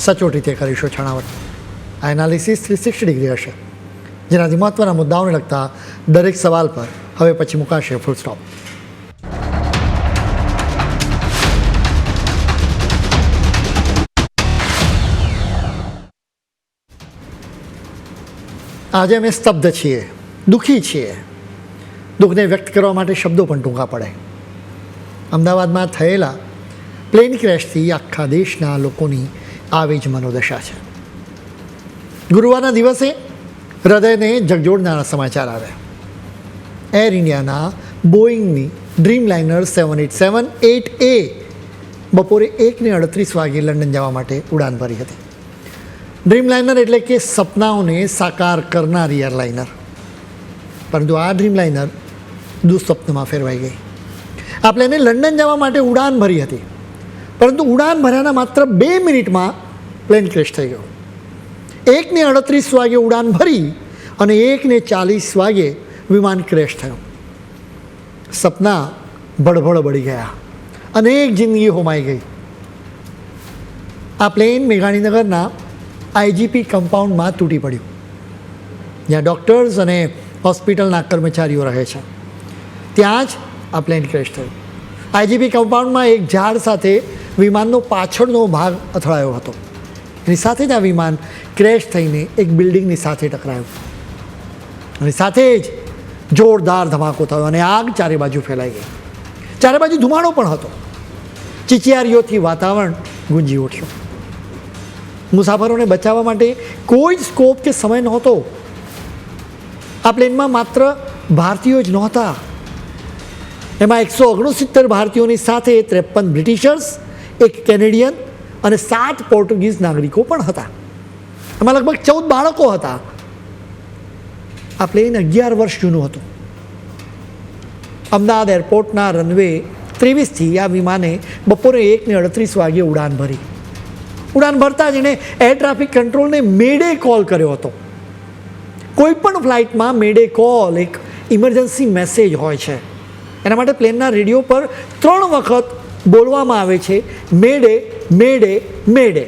સચોટ રીતે કરીશું છણાવટ. આ એનાલિસિસ થ્રી સિક્સટી ડિગ્રી હશે. જેનાથી મહત્ત્વના મુદ્દાઓને લગતા દરેક સવાલ પર હવે પછી મુકાશે ફૂલ સ્ટોપ આજે અમે સ્તબ્ધ છીએ, દુઃખી છીએ. દુઃખને વ્યક્ત કરવા માટે શબ્દો પણ ટૂંકા પડે. અમદાવાદમાં થયેલા પ્લેન ક્રેશથી આખા દેશના લોકોની આવી જ મનોદશા છે. ગુરુવારના દિવસે હૃદયને જગજોડનારા સમાચાર આવ્યા. એર ઇન્ડિયાના બોઈંગની dreamliner seven eight seven eight એ બપોરે એકને અડત્રીસ વાગે લંડન જવા માટે ઉડાન ભરી હતી. ડ્રીમ લાઇનર એટલે કે સપનાઓને સાકાર કરનારી એરલાઇનર. પરંતુ આ ડ્રીમ લાઇનર દુઃસ્વપ્નમાં ફેરવાઈ ગઈ. આ પ્લેને લંડન જવા માટે ઉડાન ભરી હતી. પરંતુ ઉડાન ભર્યાના માત્ર બે મિનિટમાં પ્લેન ક્રેશ થઈ ગયો. એકને અડત્રીસ વાગે ઉડાન ભરી અને એકને ચાલીસ વાગે વિમાન ક્રેશ થયું. સપના ભડભડ બળી ગયા. અનેક જિંદગી હોમાઈ ગઈ. આ પ્લેન મેઘાણીનગરના આઈજીપી કમ્પાઉન્ડમાં તૂટી પડ્યું. જ્યાં ડૉક્ટર્સ અને હોસ્પિટલના કર્મચારીઓ રહે છે. ત્યાં જ આ પ્લેન ક્રેશ થયું. આઈજીપી કમ્પાઉન્ડમાં એક ઝાડ સાથે વિમાનનો પાછળનો ભાગ અથડાયો હતો. એની સાથે જ આ વિમાન ક્રેશ થઈને એક બિલ્ડિંગની સાથે ટકરાયું. અને સાથે જ જોરદાર ધમાકો થયો અને આગ ચારે બાજુ ફેલાઈ ગઈ. ચારે બાજુ ધુમાડો પણ હતો. ચિચિયારીઓથી વાતાવરણ ગુંજી ઉઠ્યું. મુસાફરોને બચાવવા માટે કોઈ જ સ્કોપ કે સમય નહોતો. આ પ્લેનમાં માત્ર ભારતીયો જ નહોતા. એમાં એકસો ઓગણસિત્તેર ભારતીયોની સાથે ત્રેપન બ્રિટિશર્સ એક કેનેડિયન અને સાત પોર્ટુગીઝ નાગરિકો પણ હતા. એમાં લગભગ ચૌદ બાળકો હતા. આ પ્લેન અગિયાર વર્ષ જૂનું હતું. અમદાવાદ એરપોર્ટના રનવે ત્રેવીસથી આ વિમાને બપોરે એકને અડત્રીસ વાગે ઉડાન ભરી. ઉડાન ભરતા જ એણે એર ટ્રાફિક કંટ્રોલને મેડે કોલ કર્યો હતો. કોઈ પણ ફ્લાઇટમાં મેડે કોલ એક ઇમરજન્સી મેસેજ હોય છે. એના માટે પ્લેનના રેડિયો પર ત્રણ વખત બોલવામાં આવે છે મેડે મેડે મેડે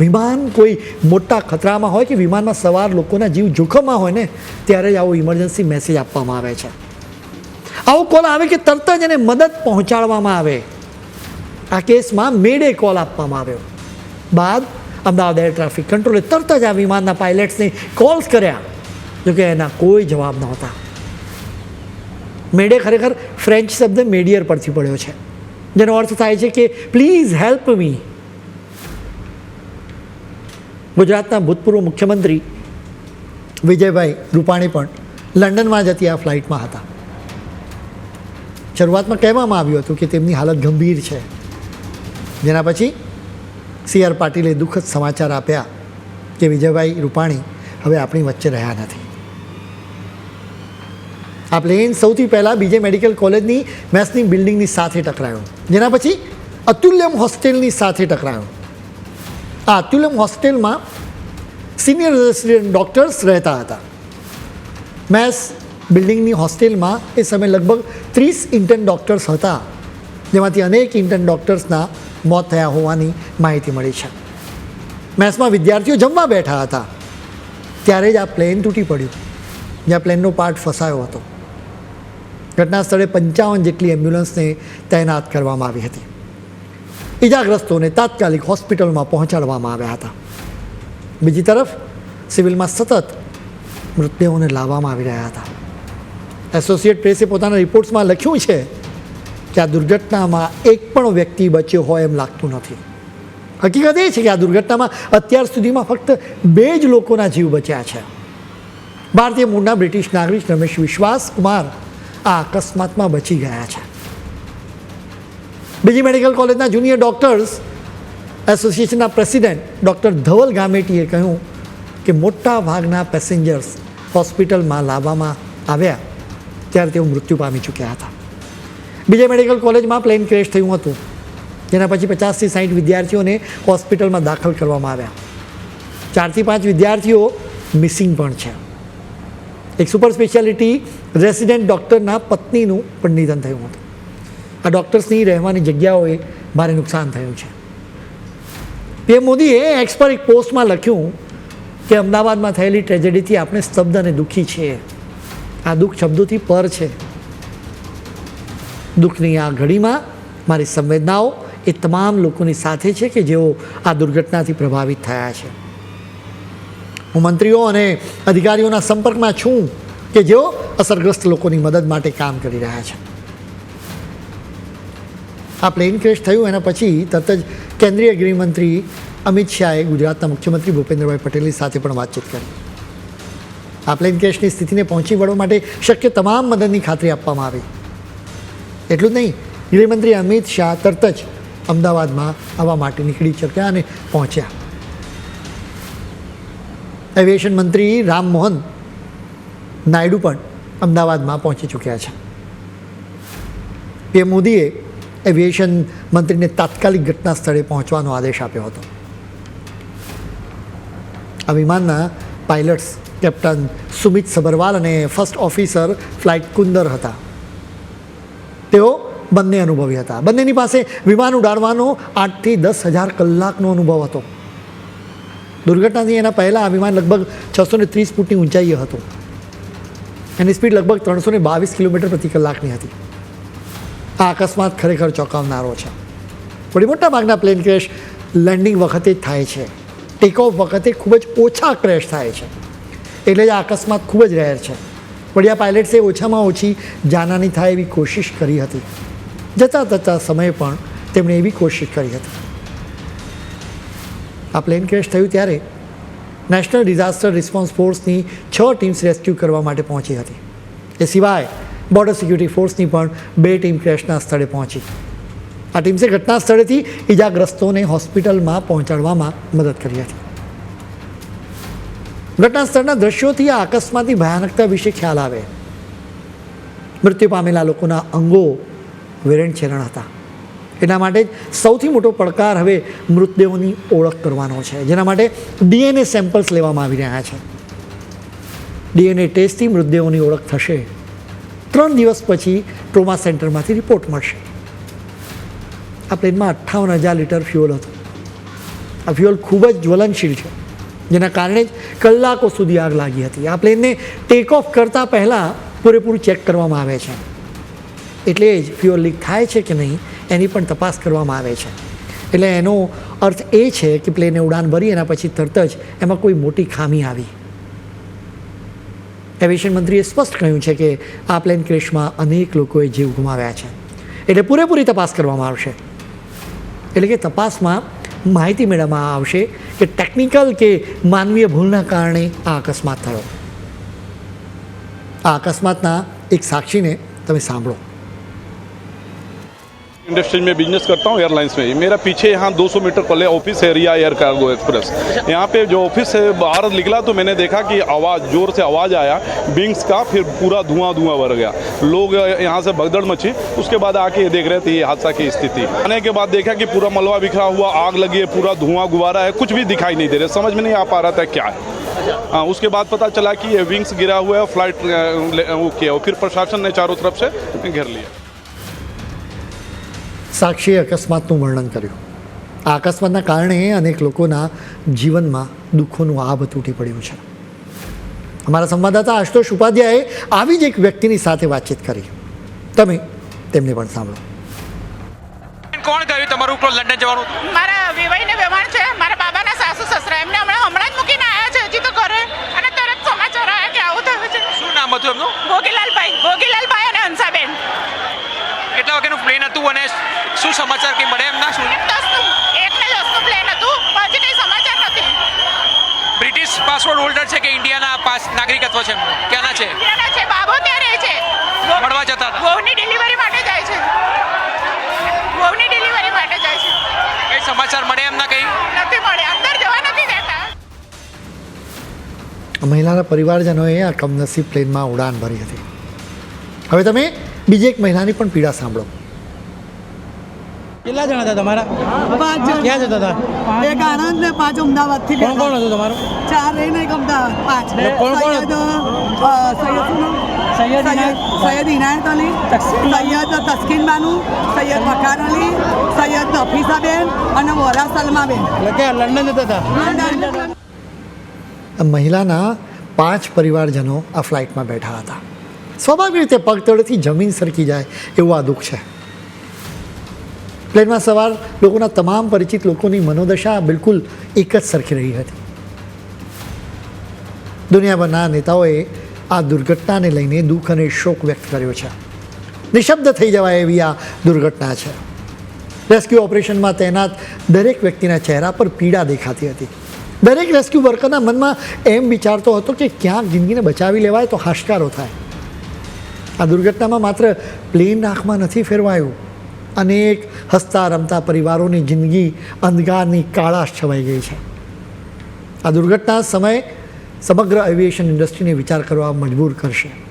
વિમાન કોઈ મોટા ખતરામાં હોય કે વિમાનમાં સવાર લોકોના જીવ જોખમમાં હોય ને, ત્યારે જ આવો ઇમરજન્સી મેસેજ આપવામાં આવે છે. આવો કોલ આવે કે તરત જ એને મદદ પહોંચાડવામાં આવે. આ કેસમાં મેડે કોલ આપવામાં આવ્યો. બાદ અમદાવાદ એર ટ્રાફિક કંટ્રોલે તરત જ આ વિમાનના પાયલટ્સને કોલ્સ કર્યા. જોકે એના કોઈ જવાબ નહોતા. મેડે ખરેખર ફ્રેન્ચ શબ્દ મેડિયર પરથી પડ્યો છે. જેનો અર્થ થાય છે કે પ્લીઝ હેલ્પ મી ગુજરાતના ભૂતપૂર્વ મુખ્યમંત્રી વિજયભાઈ રૂપાણી પણ લંડનમાં જતી આ ફ્લાઇટમાં હતા. શરૂઆતમાં કહેવામાં આવ્યું હતું કે તેમની હાલત ગંભીર છે. જેના પછી સી આર પાટીલે દુઃખદ સમાચાર આપ્યા કે વિજયભાઈ રૂપાણી હવે આપણી વચ્ચે રહ્યા નથી. આ પ્લેન સૌથી પહેલાં બીજે મેડિકલ કોલેજની મેસની બિલ્ડિંગની સાથે ટકરાયો. જેના પછી અતુલ્યમ હોસ્ટેલની સાથે ટકરાયો. આ અતુલ્યમ હોસ્ટેલમાં સિનિયર રેસિડેન્ટ ડૉક્ટર્સ રહેતા હતા. મેસ બિલ્ડિંગની હોસ્ટેલમાં એ સમયે લગભગ ત્રીસ ઇન્ટર્ન ડૉક્ટર્સ હતા. જેમાંથી અનેક ઇન્ટર્ન ડૉક્ટર્સના મોત થયા હોવાની માહિતી મળી છે. મેસમાં વિદ્યાર્થીઓ જમવા બેઠા હતા. ત્યારે જ આ પ્લેન તૂટી પડ્યું. જ્યાં પ્લેનનો પાર્ટ ફસાયો હતો. ઘટના સ્થળે પંચાવન જેટલી એમ્બ્યુલન્સને તૈનાત કરવામાં આવી હતી. ઇજાગ્રસ્તોને તાત્કાલિક હોસ્પિટલમાં પહોંચાડવામાં આવ્યા હતા. બીજી તરફ, સિવિલમાં સતત મૃતદેહોને લાવવામાં આવી રહ્યા હતા. એસોસિએટ પ્રેસે પોતાના રિપોર્ટ્સમાં લખ્યું છે કે આ દુર્ઘટનામાં એક પણ વ્યક્તિ બચ્યો હોય એમ લાગતું નથી. હકીકત એ છે કે આ દુર્ઘટનામાં અત્યાર સુધીમાં ફક્ત બે જ લોકોના જીવ બચ્યા છે. ભારતીય મૂળના બ્રિટિશ નાગરિક રમેશ વિશ્વાસ કુમાર આ અકસ્માતમાં બચી ગયા છે. બીજી મેડિકલ કોલેજના જુનિયર ડૉક્ટર્સ એસોસિએશનના પ્રેસિડેન્ટ ડૉક્ટર ધવલ ગામેટીએ કહ્યું કે મોટા ભાગના પેસેન્જર્સ હોસ્પિટલમાં લાવવામાં આવ્યા ત્યારે તેઓ મૃત્યુ પામી ચૂક્યા હતા. બીજા મેડિકલ કોલેજમાં પ્લેન ક્રેશ થયું હતું. જેના પછી પચાસથી સાઠ વિદ્યાર્થીઓને હોસ્પિટલમાં દાખલ કરવામાં આવ્યા. ચારથી પાંચ વિદ્યાર્થીઓ મિસિંગ પણ છે. એક સુપર સ્પેશિયાલિટી રેસિડેન્ટ ડૉક્ટરના પત્નીનું પણ નિધન થયું હતું. આ ડૉક્ટર્સની રહેવાની જગ્યાઓએ ભારે નુકસાન થયું છે. પીએમ મોદીએ એક્સ પર એક પોસ્ટમાં લખ્યું કે અમદાવાદમાં થયેલી ટ્રેજેડીથી આપણે સ્તબ્ધ અને દુઃખી છીએ આ દુઃખ શબ્દોથી પર છે. દુઃખની આ ઘડીમાં મારી સંવેદનાઓ એ તમામ લોકોની સાથે છે કે જેઓ આ દુર્ઘટનાથી પ્રભાવિત થયા છે. હું મંત્રીઓ અને અધિકારીઓના સંપર્કમાં છું. કે જેઓ અસરગ્રસ્ત લોકોની મદદ માટે કામ કરી રહ્યા છે. આ પ્લેન ક્રેશ થયું, એના પછી તરત જ કેન્દ્રીય ગૃહમંત્રી અમિત શાહે ગુજરાતના મુખ્યમંત્રી ભૂપેન્દ્રભાઈ પટેલની સાથે પણ વાતચીત કરી. આ પ્લેન ક્રેશની સ્થિતિને પહોંચી વળવા માટે શક્ય તમામ મદદની ખાતરી આપવામાં આવી. એટલું જ નહીં, ગૃહમંત્રી અમિત શાહ તરત જ અમદાવાદમાં આવવા માટે નીકળી ચક્યા અને પહોંચ્યા. એવિએશન મંત્રી રામમોહન નાયડુ પણ અમદાવાદમાં પહોંચી ચૂક્યા છે. પીએમ મોદીએ એવિએશન મંત્રીને તાત્કાલિક ઘટના સ્થળે પહોંચવાનો આદેશ આપ્યો હતો. આ વિમાનના પાયલટ્સ કેપ્ટન સુમિત સબરવાલ અને ફર્સ્ટ ઓફિસર ફ્લાઇટ કુંદર હતા. તેઓ બંને અનુભવી હતા. બંનેની પાસે વિમાન ઉડાડવાનો આઠથી દસ હજાર કલાકનો અનુભવ હતો. દુર્ઘટનાથી એના પહેલાં આ વિમાન લગભગ છસો ને ત્રીસ ફૂટની ઊંચાઈએ હતું. એની સ્પીડ લગભગ ત્રણસો ને બાવીસ કિલોમીટર પ્રતિ કલાકની હતી. આ અકસ્માત ખરેખર ચોંકાવનારો છે. વળી મોટા ભાગના પ્લેન ક્રેશ લેન્ડિંગ વખતે જ થાય છે. ટેક ઓફ વખતે ખૂબ જ ઓછા ક્રેશ થાય છે. એટલે જ આ અકસ્માત ખૂબ જ રેર છે. વળી આ પાયલટ્સે ઓછામાં ઓછી જાનહાની થાય એવી કોશિશ કરી હતી. જતાં જતાં સમયે પણ તેમણે એવી કોશિશ કરી હતી. આ પ્લેન ક્રેશ થયું ત્યારે નેશનલ ડિઝાસ્ટર રિસ્પોન્સ ફોર્સની છ ટીમ્સ રેસ્ક્યુ કરવા માટે પહોંચી હતી. એ સિવાય, બોર્ડર સિક્યુરિટી ફોર્સની પણ બે ટીમ ક્રેશના સ્થળે પહોંચી. આ ટીમ્સે ઘટના સ્થળેથી ઈજાગ્રસ્તોને હોસ્પિટલમાં પહોંચાડવામાં મદદ કરી હતી. ઘટના સ્થળના દ્રશ્યોથી આ અકસ્માતની ભયાનકતા વિશે ખ્યાલ આવે. મૃત્યુ પામેલા લોકોના અંગો વેરણ છેરણ હતા. એના માટે સૌથી મોટો પડકાર હવે મૃતદેહોની ઓળખ કરવાનો છે, જેના માટે ડીએનએ સેમ્પલ્સ લેવામાં આવી રહ્યા છે. ડીએનએ ટેસ્ટથી મૃતદેહોની ઓળખ થશે. ત્રણ દિવસ પછી ટ્રોમા સેન્ટરમાંથી રિપોર્ટ મળશે. આ પ્લેનમાં અઠ્ઠાવન હજાર લીટર ફ્યુઅલ હતું. આ ફ્યુઅલ ખૂબ જ જ્વલનશીલ છે, જેના કારણે જ કલાકો સુધી આગ લાગી હતી. આ પ્લેનને ટેક ઓફ કરતાં પહેલાં પૂરેપૂરું ચેક કરવામાં આવે છે. એટલે જ ફ્યુઅલ લીક થાય છે કે નહીં એની પણ તપાસ કરવામાં આવે છે. એટલે એનો અર્થ એ છે કે પ્લેને ઉડાન ભરી એના પછી તરત જ એમાં કોઈ મોટી ખામી આવી. એવિએશન મંત્રીએ સ્પષ્ટ કહ્યું છે કે આ પ્લેન ક્રેશમાં અનેક લોકોએ જીવ ગુમાવ્યા છે. એટલે પૂરેપૂરી તપાસ કરવામાં આવશે. એટલે કે તપાસમાં માહિતી મેળવવામાં આવશે કે ટેકનિકલ કે માનવીય ભૂલના કારણે આ અકસ્માત થયો. આ અકસ્માતના એક સાક્ષીને તમે સાંભળો. इंडस्ट्री में बिज़नेस करता हूँ एयरलाइंस में मेरा पीछे यहाँ 200 मीटर पहले ऑफ़िस है, रिया एयर कार्गो एक्सप्रेस यहाँ पे जो ऑफ़िस से बाहर निकला तो मैंने देखा कि आवाज़, ज़ोर से आवाज़ आया विंग्स का फिर पूरा धुआँ धुआँ भर गया। लोग यहाँ से भगदड़ मची। उसके बाद आके ये देख रहे थे ये हादसा की स्थिति। आने के बाद देखा कि पूरा मलबा बिखरा हुआ, आग लगी है, पूरा धुआँ गुबारा है, कुछ भी दिखाई नहीं दे रहा समझ में नहीं आ पा रहा था क्या है। हाँ उसके बाद पता चला कि ये विंग्स गिरा हुआ है फ़्लाइट वो किया और फिर प्रशासन ने चारों तरफ़ से घेर लिया। સાક્ષીએ અકસ્માતનું વર્ણન કર્યું. આ અકસ્માતના કારણે અનેક લોકોના જીવનમાં દુઃખોનું આભ તૂટી પડ્યું છે. અમારા સંવાદદાતા આશુતોષ ઉપાધ્યાયે આવી જ એક વ્યક્તિની સાથે વાતચીત કરી. તમે તેમને પણ સાંભળો. કોણ કહ્યું તમારું ઉપર લંડન જવાનું? મારા વિવાહીને વ્યવહાર છે. મારા બાબાના સાસુ સસરા એમને હમણાં હમણાં જ મૂકીને આવ્યા છે હજી તો ઘરે. અને તરત સમાચાર આવ્યા કે આવું થયું છે. શું નામ હતું એમનું? ભોગીલાલભાઈ. ભોગીલાલભાઈ અને હંસાબેન. કેટલા વાગ્યાનું પ્લેન હતું અને શું સમાચાર કે મળે એમના શું? બ્રિટિશ પાસપોર્ટ હોલ્ડર છે કે ઇન્ડિયાના પાસ નાગરિકત્વ છે ક્યાંના છે? ક્યાંના છે બાબો ત્યાં રહે છે? મળવા જતા વહુની ડિલિવરી માટે જાય છે. વહુની ડિલિવરી માટે જાય છે. કઈ સમાચાર મળે એમના કઈ? નથી મળે અંદર જવા નથી દેતા. મહિલાના પરિવારજનોએ આ કમનસીબ પ્લેનમાં ઉડાન ભરી હતી. હવે તમે બીજી એક મહિલાની પણ પીડા સાંભળો. કેટલા જણા હતા તમારા? પાંચ જણ. ક્યાં જતા હતા? એક આણંદ ને પાંચ અમદાવાદથી કોણ કોણ હતું તમારું? ચાર રહીને એક અમદાવાદ. પાંચ. કોણ કોણ સૈયદ સૈયદ ઇનાયત. અલી. સૈયદ તસ્કીન બાનુ. સૈયદ વખાર અલી. સૈયદ નફીસાબેન અને વોરા સલમાબેન. એટલે ક્યાં? લંડન જતા હતા? મહિલાના પાંચ પરિવારજનો આ ફ્લાઇટમાં બેઠા હતા. સ્વાભાવિક રીતે પગ તળેથી જમીન સરકી જાય એવું આ દુઃખ છે. પ્લેનમાં સવાર લોકોના તમામ પરિચિત લોકોની મનોદશા બિલકુલ એક જ સરખી રહી હતી. દુનિયાભરના નેતાઓએ આ દુર્ઘટનાને લઈને દુઃખ અને શોક વ્યક્ત કર્યો છે. નિશબ્દ થઈ જવાય એવી આ દુર્ઘટના છે. રેસ્ક્યુ ઓપરેશનમાં તૈનાત દરેક વ્યક્તિના ચહેરા પર પીડા દેખાતી હતી. દરેક રેસ્ક્યુ વર્કરના મનમાં એમ વિચારતો હતો કે ક્યાંક જિંદગીને બચાવી લેવાય તો હાશકારો થાય. આ દુર્ઘટનામાં માત્ર પ્લેન આંખમાં નથી ફેરવાયું. અનેક હસતા રમતા પરિવારોની જિંદગી અંધકારની કાળાશ છવાઈ ગઈ છે. આ દુર્ઘટના સમય સમગ્ર એવિએશન ઇન્ડસ્ટ્રીને વિચાર કરવા મજબૂર કરશે.